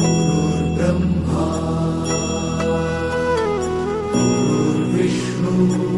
गुरुर्ब्रह्मा गुरुर्विष्णु।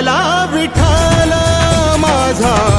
भेटला विठ्ठल माझा